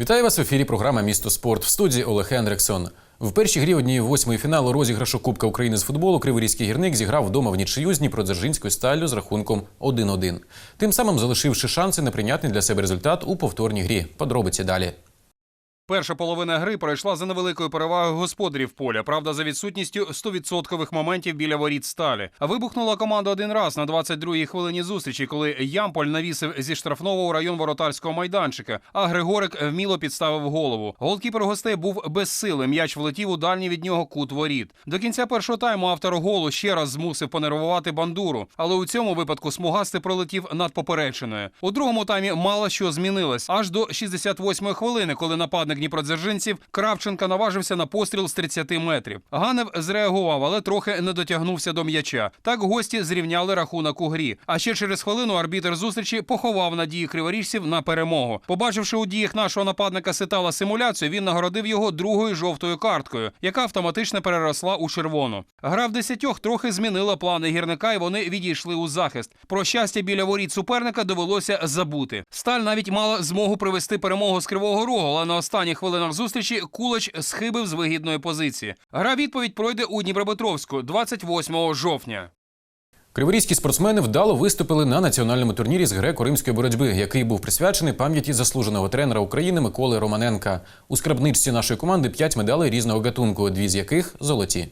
Вітаю вас в ефірі. Програма Місто спорт в студії Олег Ендрексон. В першій грі однієї восьмої фіналу розіграшу Кубка України з футболу Криворізький гірник зіграв вдома в нічию з Дніпродзержинською сталлю з рахунком 1-1. Тим самим залишивши шанси на прийнятний для себе результат у повторній грі. Подробиці далі. Перша половина гри пройшла за невеликою перевагою господарів поля. Правда, за відсутністю 100% моментів біля воріт сталі. Вибухнула команда один раз на 22-й хвилині зустрічі, коли Ямполь навісив зі штрафного у район воротарського майданчика. А Григорик вміло підставив голову. Голкіпер гостей був без сили. М'яч влетів у дальній від нього кут воріт. До кінця першого тайму автор голу ще раз змусив понервувати бандуру, але у цьому випадку смугастий пролетів над поперечиною. У другому таймі мало що змінилось аж до 68-ї хвилини, коли нападник дніпродзержинців Кравченка наважився на постріл з 30 метрів. Ганев зреагував, але трохи не дотягнувся до м'яча. Так гості зрівняли рахунок у грі. А ще через хвилину арбітер зустрічі поховав надії криворіжців на перемогу. Побачивши у діях нашого нападника Ситала симуляцію, він нагородив його другою жовтою карткою, яка автоматично переросла у червону. Гра в десятьох трохи змінила плани гірника, і вони відійшли у захист. Про щастя біля воріт суперника довелося забути. Сталь навіть мала змогу привести перемогу з кривого рогу, але на останніх хвилинах зустрічі Кулач схибив з вигідної позиції. Гра відповідь пройде у Дніпропетровську 28 жовтня. Криворізькі спортсмени вдало виступили на національному турнірі з греко-римської боротьби, який був присвячений пам'яті заслуженого тренера України Миколи Романенка. У скарбничці нашої команди п'ять медалей різного гатунку, дві з яких золоті.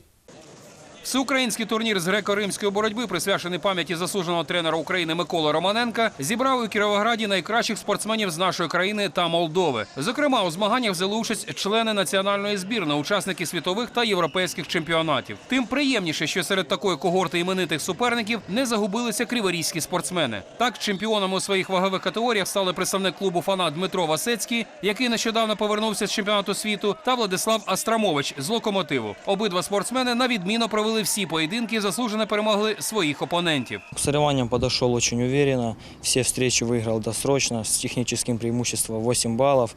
Всеукраїнський турнір з греко-римської боротьби, присвячений пам'яті заслуженого тренера України Миколи Романенка, зібрав у Кіровограді найкращих спортсменів з нашої країни та Молдови. Зокрема, у змаганнях взяли участь члени національної збірної, учасники світових та європейських чемпіонатів. Тим приємніше, що серед такої когорти іменитих суперників не загубилися криворізькі спортсмени. Так, чемпіонами у своїх вагових категоріях стали представник клубу Фанат Дмитро Васецький, який нещодавно повернувся з чемпіонату світу, та Владислав Астрамович з локомотиву. Обидва спортсмени на відміну провели всі поєдинки, заслужено перемогли своїх опонентів. К соревнованиям подошел очень уверенно. Все встречи выиграл досрочно, с техническим преимуществом 8 баллов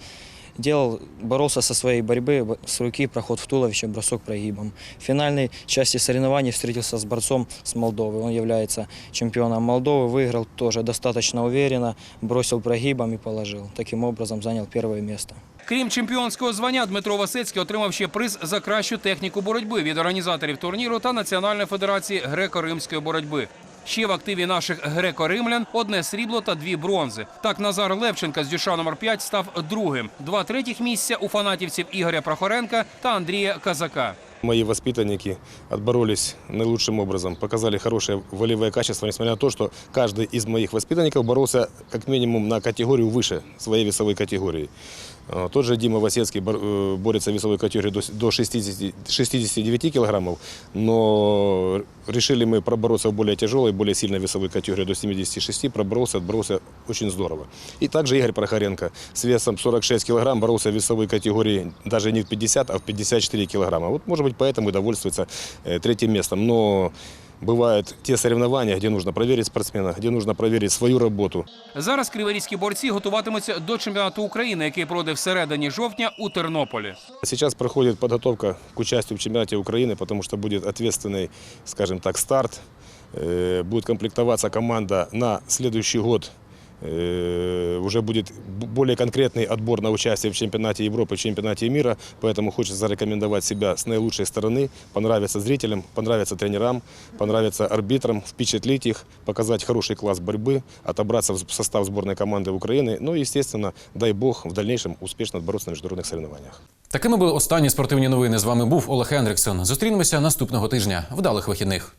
Делал, боролся со своей борьбы, б- с руки, проход в туловище, бросок прогибом. В финальной части соревнований встретился с борцом с Молдовы. Он является чемпионом Молдовы, выиграл тоже достаточно уверенно, бросил прогибом и положил. Таким образом занял первое место. Крім чемпіонського звання, Дмитро Васецький отримав ще приз за кращу техніку боротьби від організаторів турніру та Національної федерації греко-римської боротьби. Ще в активі наших греко-римлян одне срібло та дві бронзи. Так Назар Левченка з дюша номер 5 став другим. Два третіх місця у фанатівців Ігоря Прохоренка та Андрія Казака. Мои воспитанники отборолись наилучшим образом, показали хорошее волевое качество, несмотря на то, что каждый из моих воспитанников боролся как минимум на категорию выше своей весовой категории. А, Тот же Дима Васецкий бор- э, борется в весовой категории до с- до 60, 69 килограммов, но решили мы пробороться в более тяжелой, более сильной весовой категории до 76, проборолся, отборолся очень здорово. И также Игорь Прохоренко с весом 46 килограмм боролся в весовой категории даже не в 50, а в 54 килограмма. Вот, может быть, поэтому и довольствуется э, третьим местом. Но бывают те соревнования, где нужно проверить спортсмена, где нужно проверить свою работу. Зараз криворізькі борці готуватимуться до чемпіонату України, який пройде всередині жовтня у Тернополі. Сейчас проходит подготовка к участию в чемпионате Украины, потому что будет ответственный, скажем так, старт. Э, Будет комплектоваться команда на следующий год. Э, Уже будет б- более конкретный отбор на участие в чемпионате Европы, в чемпионате мира. Поэтому хочется зарекомендовать себя с наилучшей стороны, понравиться зрителям, понравиться тренерам, понравиться арбитрам, впечатлить их, показать хороший класс борьбы, отобраться в состав сборной команды Украины. Ну и, естественно, дай бог, в дальнейшем успешно отбороться на международных соревнованиях. Такими були останні спортивні новини. З вами був Олег Хендриксон. Зустрінемося наступного тижня. Вдалих вихідних.